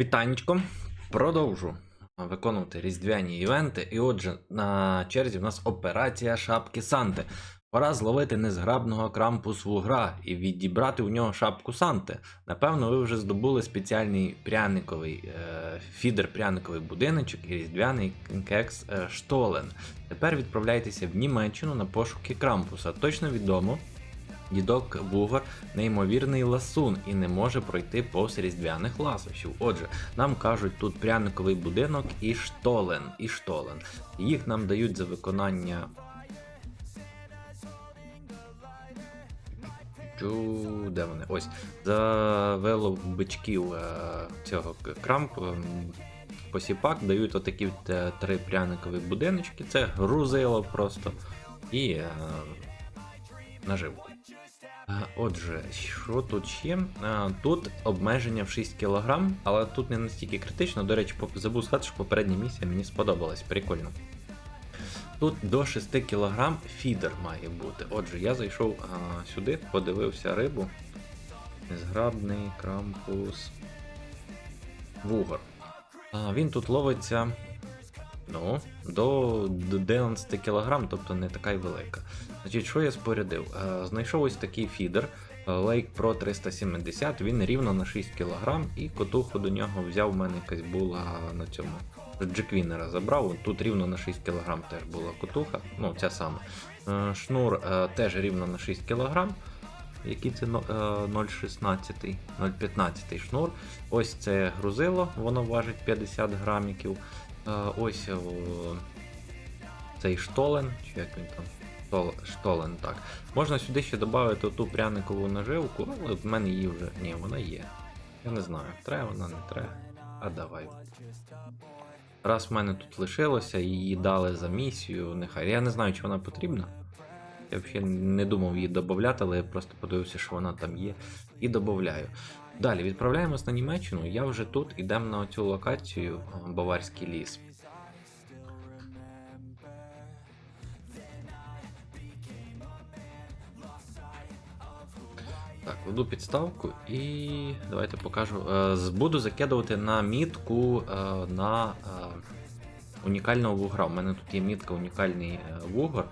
Вітанечко. Продовжу виконувати різдвяні івенти. І отже, на черзі в нас операція шапки Санти. Пора зловити незграбного крампус вугра і відібрати у нього шапку Санти. Напевно, ви вже здобули спеціальний пряниковий е, фідер пряниковий будиночок і різдвяний кекс е, Штолен. Тепер відправляйтеся в Німеччину на пошуки крампуса. Точно відомо, Дідок Бугор неймовірний ласун і не може пройти повз різдвяних ласощів. Отже, нам кажуть тут пряниковий будинок і штолен. І штолен. Їх нам дають за виконання. Де вони? Ось. За вилов бичків е, цього крамп. ем, Посіпак дають отакі е, три пряникові будиночки. Це грузило просто. І е, наживку. А, Отже, що тут ще? Тут обмеження в 6 кг, але тут не настільки критично. До речі, забув сказати, що попередня місія мені сподобалась. Прикольно. Тут до 6 кг фідер має бути. Отже, я зайшов а, сюди, подивився рибу. Незграбний крампус. Вугор. А, він тут ловиться. Ну, до 11 кг, тобто не така й велика. Значить, що я спорядив? Е, Знайшов ось такий фідер е, Lake Pro 370, він рівно на 6 кг, і котуху до нього взяв, в мене якась була на цьому. Джеквінера забрав, тут рівно на 6 кг теж була котуха, ну ця сама. Е, Шнур теж рівно на 6 кг. Який це е, 0,16, 0,15 шнур. Ось це грузило, воно важить 50 граміків. Е, Ось цей штолен, чи як він там? Штол- Штолен, так. Можна сюди ще додати ту пряникову наживку, але в мене її вже. Ні, вона є. Я не знаю, треба вона, не треба. А давай. Раз в мене тут лишилося, її дали за місію, нехай. Я не знаю, чи вона потрібна. Я взагалі не думав її додати, але я просто подивився, що вона там є, і додаю. Далі відправляємось на Німеччину. Я вже тут ідемо на цю локацію Баварський ліс. Так, веду підставку і давайте покажу. Е, Буду закидувати на мітку е, на е, унікального вугра. У мене тут є мітка унікальний вугор.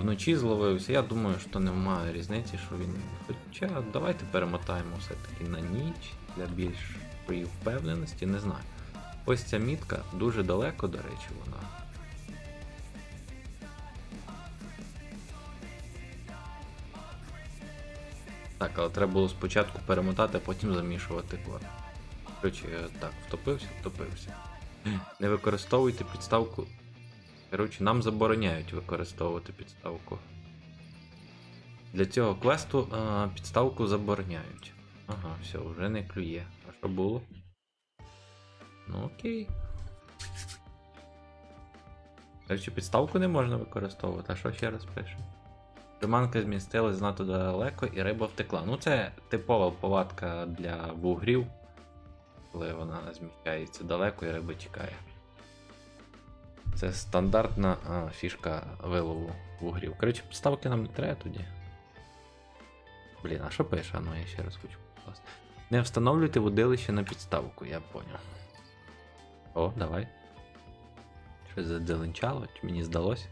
Вночі зловився. Я думаю, що немає різниці, що він. Хоча давайте перемотаємо все-таки на ніч для більшої впевненості, не знаю. Ось ця мітка дуже далеко, до речі, вона. Так, але треба було спочатку перемотати, а потім замішувати кор. Коротше, е, так, втопився, втопився. Не використовуйте підставку. Коротше, нам забороняють використовувати підставку. Для цього квесту е, підставку забороняють. Ага, все, вже не клює. А що було? Ну окей. Коротше, підставку не можна використовувати, а що ще раз пише? Приманка змістилась знато далеко і риба втекла. Ну, це типова повадка для вугрів, коли вона зміщається далеко і риба тікає. Це стандартна а, фішка вилову вугрів. Коротше, підставки нам не треба тоді. Блін, а що пише? Ну, я ще раз хочу покласти. Не встановлюйте водилище на підставку, я поняв. О, давай. Щось задзеленчало, мені здалося?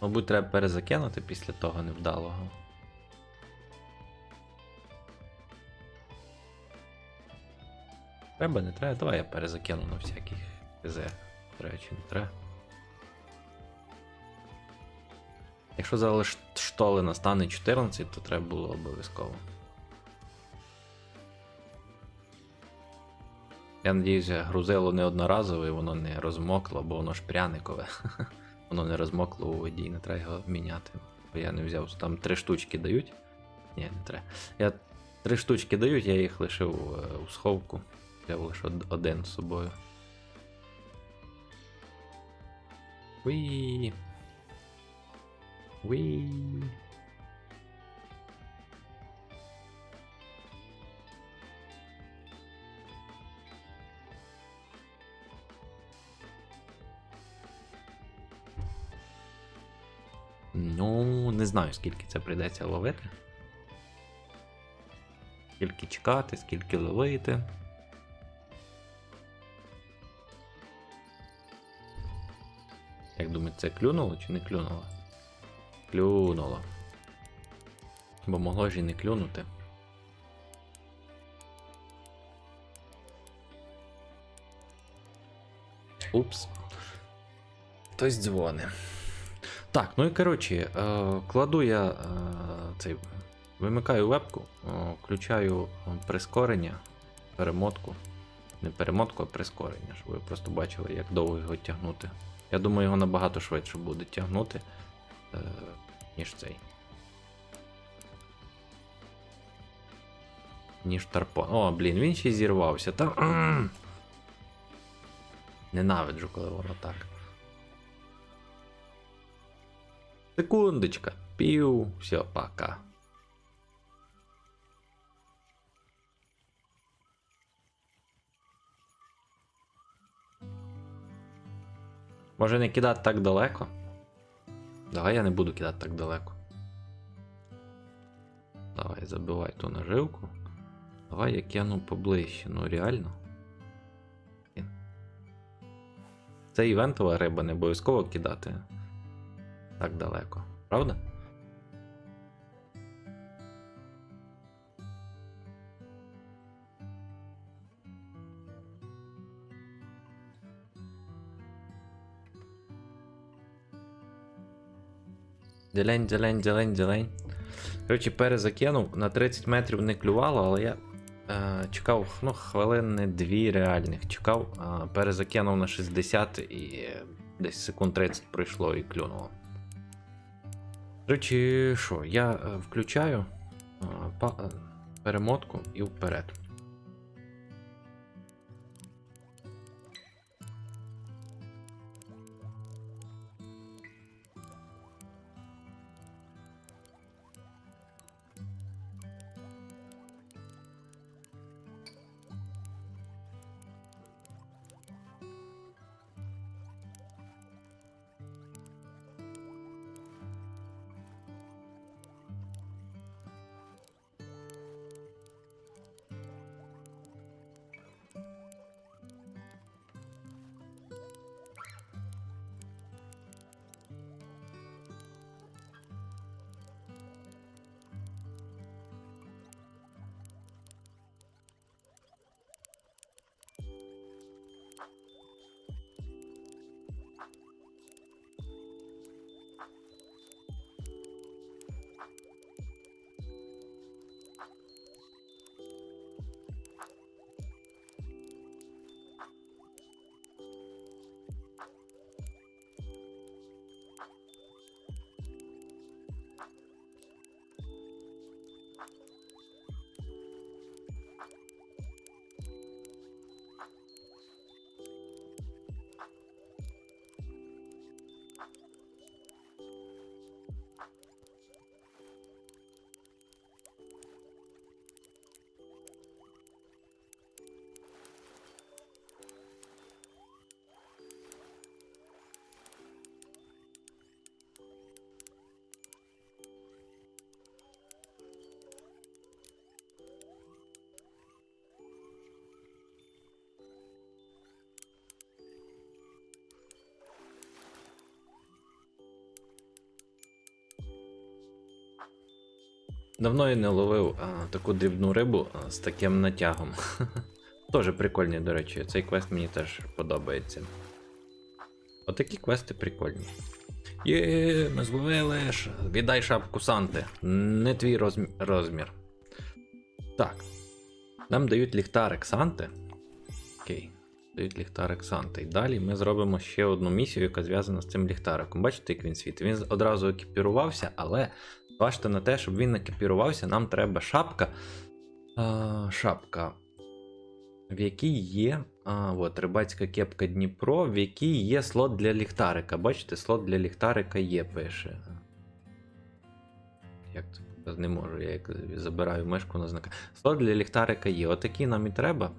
Мабуть, треба перезакинути після того невдалого. Треба, не треба, давай я перезакину на всяких КЗ. Треба чи не треба. Якщо зараз штоли настане 14, то треба було обов'язково. Я надіюся, грузило не одноразове, воно не розмокло, бо воно ж пряникове. Воно не розмокло у воді, і не треба його міняти. Бо я не взяв. Там три штучки дають. Ні, не треба. Я три штучки дають, я їх лишив е, у сховку. Взяв лише один з собою. Уі. Уі. Ну, не знаю, скільки це прийдеться ловити. Скільки чекати, скільки ловити. Як думаєте, це клюнуло чи не клюнуло? Клюнуло. Бо могло ж і не клюнути. Упс. Хтось дзвони. Так, ну і коротше, е, кладу я е, цей. Вимикаю вебку, е, включаю прискорення, перемотку. Не перемотку, а прискорення, щоб ви просто бачили, як довго його тягнути. Я думаю, його набагато швидше буде тягнути, ніж цей. Ніж тарпон. О, блін, він ще зірвався. Та... Ненавиджу, коли воно так. Секундочка. Пів. Все, пока. Може не кидати так далеко? Давай я не буду кидати так далеко. Давай, забивай ту наживку. Давай я кину поближче, ну реально. Це івентова риба, не обов'язково кидати так далеко, правда? Ділень, ділень, ділень, ділень. Коротше, перезакинув, на 30 метрів не клювало, але я е, чекав ну, хвилини дві реальних. Чекав, е, перезакинув на 60 і е, десь секунд 30 пройшло і клюнуло. Коротше, що, я е, включаю е, е, перемотку і вперед. Давно я не ловив а, таку дрібну рибу а, з таким натягом. Тоже прикольний, до речі, цей квест мені теж подобається. Отакі квести прикольні. Є, ми зловили. Віддай шапку Санти. Не твій розмір. розмір. Так. Нам дають ліхтарик Санти. Окей. Дають ліхтарик Санти. І далі ми зробимо ще одну місію, яка зв'язана з цим ліхтариком. Бачите, як він світить? Він одразу екіпірувався, але Бачите, на те, щоб він екіпірувався, нам треба шапка. А, шапка. В якій є. А, от, рибацька кепка Дніпро, в якій є слот для ліхтарика. Бачите, слот для ліхтарика є, пише. Як це? Не можу, я як забираю мишку на знака. Слот для ліхтарика є. Отакі нам і треба.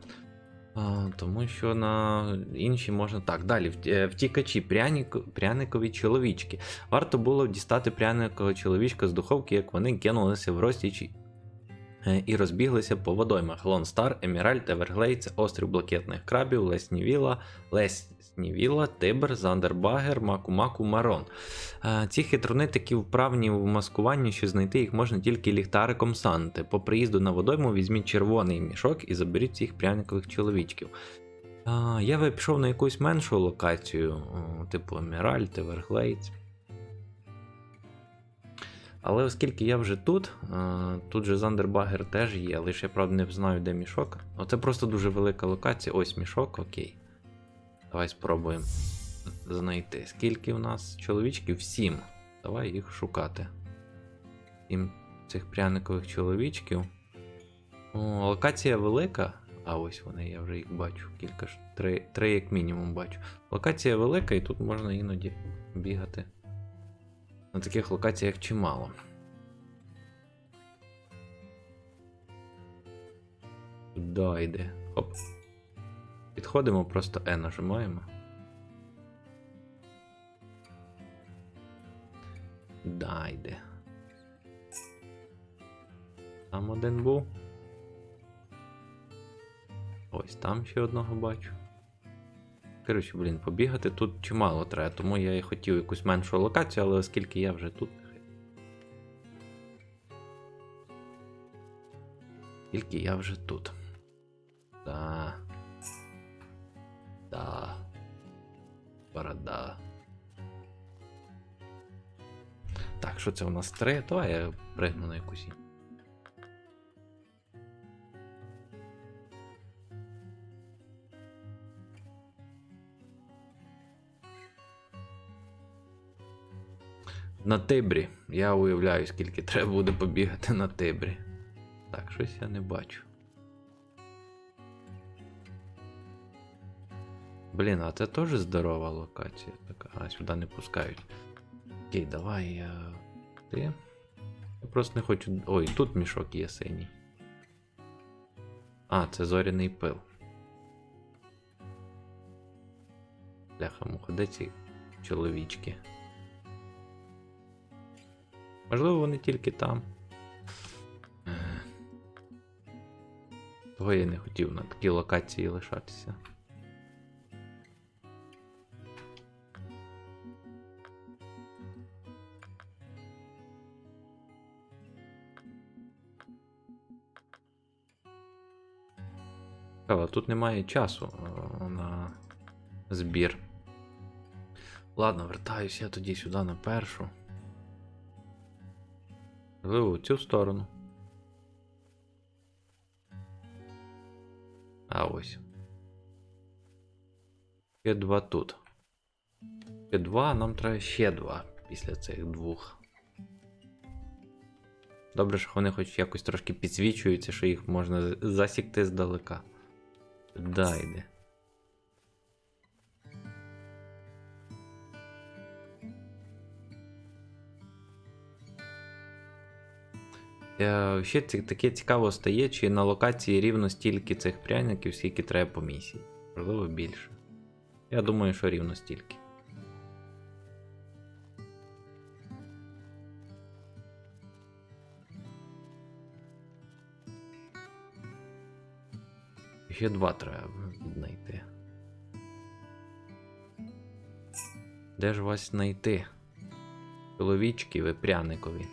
Тому що на інші можна. Так, далі. Е, Втікачі, пряник, пряникові чоловічки. Варто було дістати пряникового чоловічка з духовки, як вони кинулися в розтіч і розбіглися по водоймах Лон Стар, Еміральд, Еверглейдс, Острів Блакитних Крабів, Леснівіла, Леснівіла, Тибр, Зандербагер, Маку-Маку, Марон. Е, Ці хитруни такі вправні в маскуванні, що знайти їх можна тільки ліхтариком Санти. По приїзду на водойму візьміть червоний мішок і заберіть цих пряникових чоловічків. Я би пішов на якусь меншу локацію, типу Еміральд, Еверглейдс. Але оскільки я вже тут, тут же Зандербагер теж є, лише я правда не знаю, де мішок. Оце просто дуже велика локація. Ось мішок, окей. Давай спробуємо знайти. Скільки в нас чоловічків? Сім. Давай їх шукати. Сім цих пряникових чоловічків. О, локація велика. А ось вони, я вже їх бачу. Кілька ж. Три, три як мінімум бачу. Локація велика, і тут можна іноді бігати. На таких локаціях чимало. Туди йде. Хоп. Підходимо, просто E нажимаємо. Да, йде. Там один був. Ось там ще одного бачу. Коротше, блін, побігати тут чимало треба, тому я і хотів якусь меншу локацію, але оскільки я вже тут. Тільки я вже тут. Да. Да. Борода. Так, що це у нас три? Давай я пригну на якусь. На Тибрі. Я уявляю, скільки треба буде побігати на Тибрі. Так, щось я не бачу. Блін, а це теж здорова локація така. А, сюди не пускають. Окей, давай я. Ти. Я просто не хочу. Ой, тут мішок є синій. А, це зоряний пил. Бляха, муха, де ці чоловічки? Можливо, вони тільки там. Е. Того я не хотів на такій локації лишатися. Але тут немає часу е, на збір. Ладно, вертаюся я тоді сюди на першу. Можливо, цю сторону. А ось. Ще два тут. Ще два, нам треба ще два після цих двох. Добре, що вони хоч якось трошки підсвічуються, що їх можна засікти здалека. Да, йде. Ще ці- таке цікаво стає, чи на локації рівно стільки цих пряників, скільки треба по місії. Можливо, більше. Я думаю, що рівно стільки. Ще два треба знайти. Де ж вас знайти? Чоловічки ви пряникові.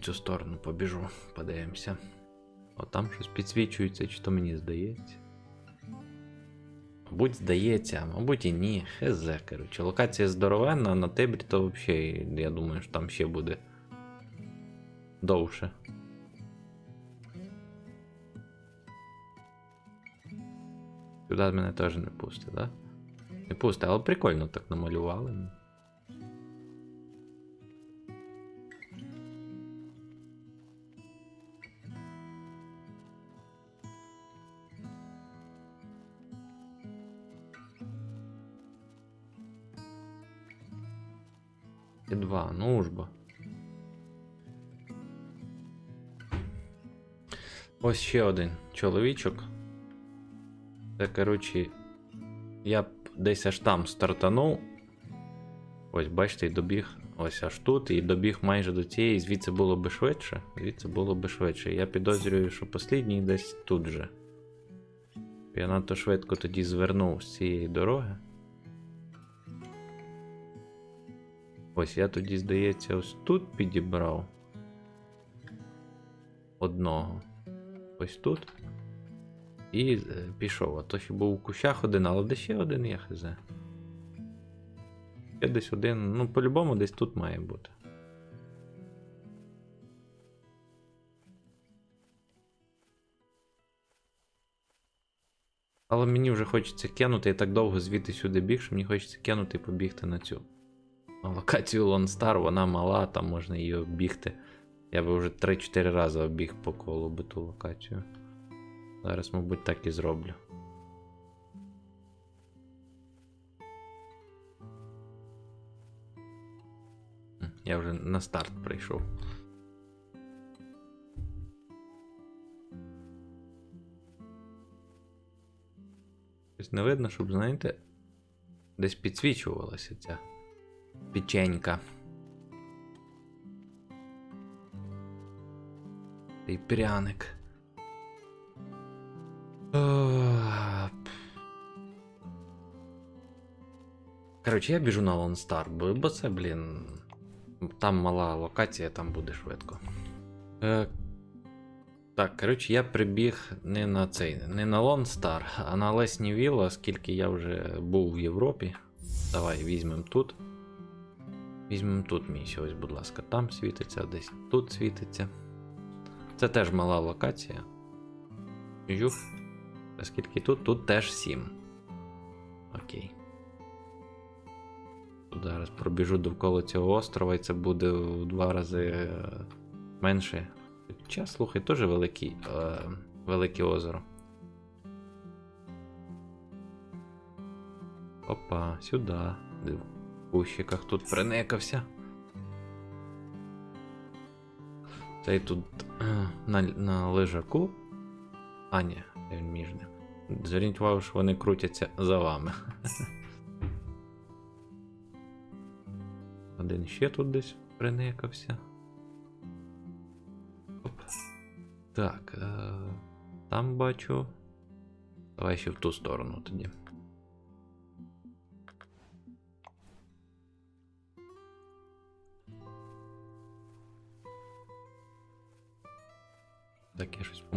В цю сторону побіжу, подивимося. О, там щось підсвічується, чи то мені здається. Мабуть, здається, мабуть і ні. Хз, коротше. Локація здоровенна, а на Тибрі то взагалі, я думаю, що там ще буде довше. Сюди мене теж не пустить, да? Не пусте, але прикольно так намалювали. Ну ж бо. Ось ще один чоловічок. Це, коротше, я б десь аж там стартанув. Ось, бачите, і добіг ось аж тут, і добіг майже до цієї, звідси було би швидше. Звідси було би швидше. Я підозрюю, що послідній десь тут же. Я надто швидко тоді звернув з цієї дороги. Ось я тоді, здається, ось тут підібрав одного. Ось тут. І е, пішов. А то ще був у кущах один, але де ще один є хз. Ще десь один, ну по-любому десь тут має бути. Але мені вже хочеться кинути, я так довго звідти сюди біг, що мені хочеться кинути і побігти на цю. Локацію Star, вона мала, там можна її оббігти. Я би вже 3-4 рази обіг по колу би ту локацію. Зараз, мабуть, так і зроблю. Я вже на старт прийшов. Щось не видно, щоб, знаєте, десь підсвічувалася ця печенька. Цей пряник. Коротше, я біжу на Star, бо, це, блін. Там мала локація, там буде швидко. Е, так, коротше, я прибіг не на цей, не на Star, а на Лесні Вілла, оскільки я вже був в Європі. Давай візьмемо тут. Візьмемо тут місце, ось, будь ласка, там світиться, десь тут світиться. Це теж мала локація. Жух. А скільки тут? Тут теж 7. Окей. Тут зараз пробіжу довкола цього острова, і це буде в два рази е, менше. Хоча, слухай, теж великий, е, велике озеро. Опа, сюди. Де в кущиках тут приникався. Цей тут е, на, на лежаку. А, ні, він між ним. Зверніть увагу, що вони крутяться за вами. Один ще тут десь приникався. Оп. Так. Е, там бачу. Давай ще в ту сторону тоді.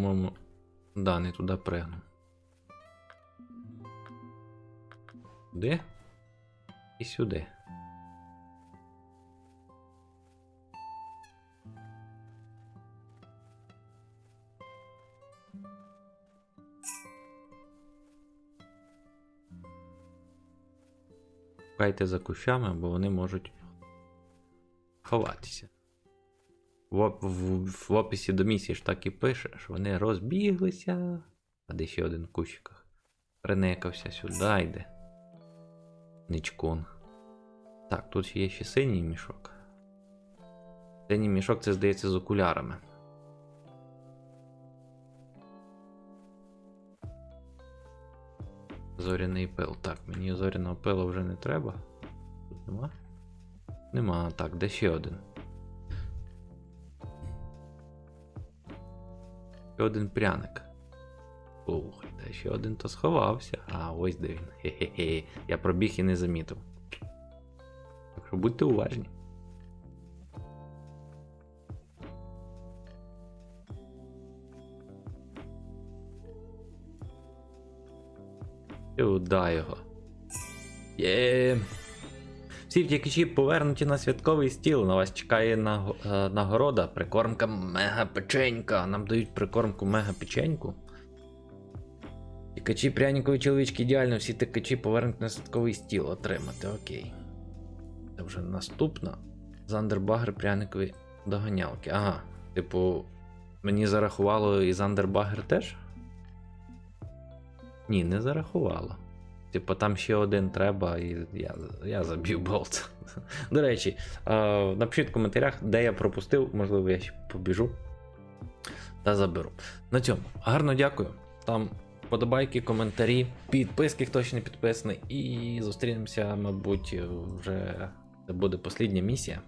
По-моєму. Да, не туди пригнув. Де? І сюди. Шукайте за кущами, бо вони можуть ховатися. В, в, в описі до місії ж так і пише, що вони розбіглися. А де ще один в кущиках. Приникався сюди йде. Ничкун. Так, тут є ще синій мішок. Синій мішок це здається з окулярами. Зоряний пил. Так, мені зоряного пила вже не треба. Тут нема? Нема. Так, де ще один? Ще один пряник. Слухайте, ще один то сховався. А, ось де він. Хе-хе-хе. Я пробіг і не замітив. Так що будьте уважні. Сюди його. Є. Всі втікачі повернуті на святковий стіл. На вас чекає наго- е, нагорода. Прикормка мега печенька. Нам дають прикормку мега печеньку. Тікачі пряникові чоловічки ідеально, всі тикачі повернуть на святковий стіл отримати. Окей. Це вже наступна. Зандербагер пряникові доганялки. Ага. Типу, мені зарахувало і Зандербагер теж? Ні, не зарахувало. Типу, там ще один треба, і я я заб'ю болт. До речі, е, напишіть в коментарях, де я пропустив, можливо, я ще побіжу та заберу. На цьому гарно дякую. Там подобайки, коментарі, підписки, хто ще не підписаний. І зустрінемося, мабуть, вже це буде послідня місія.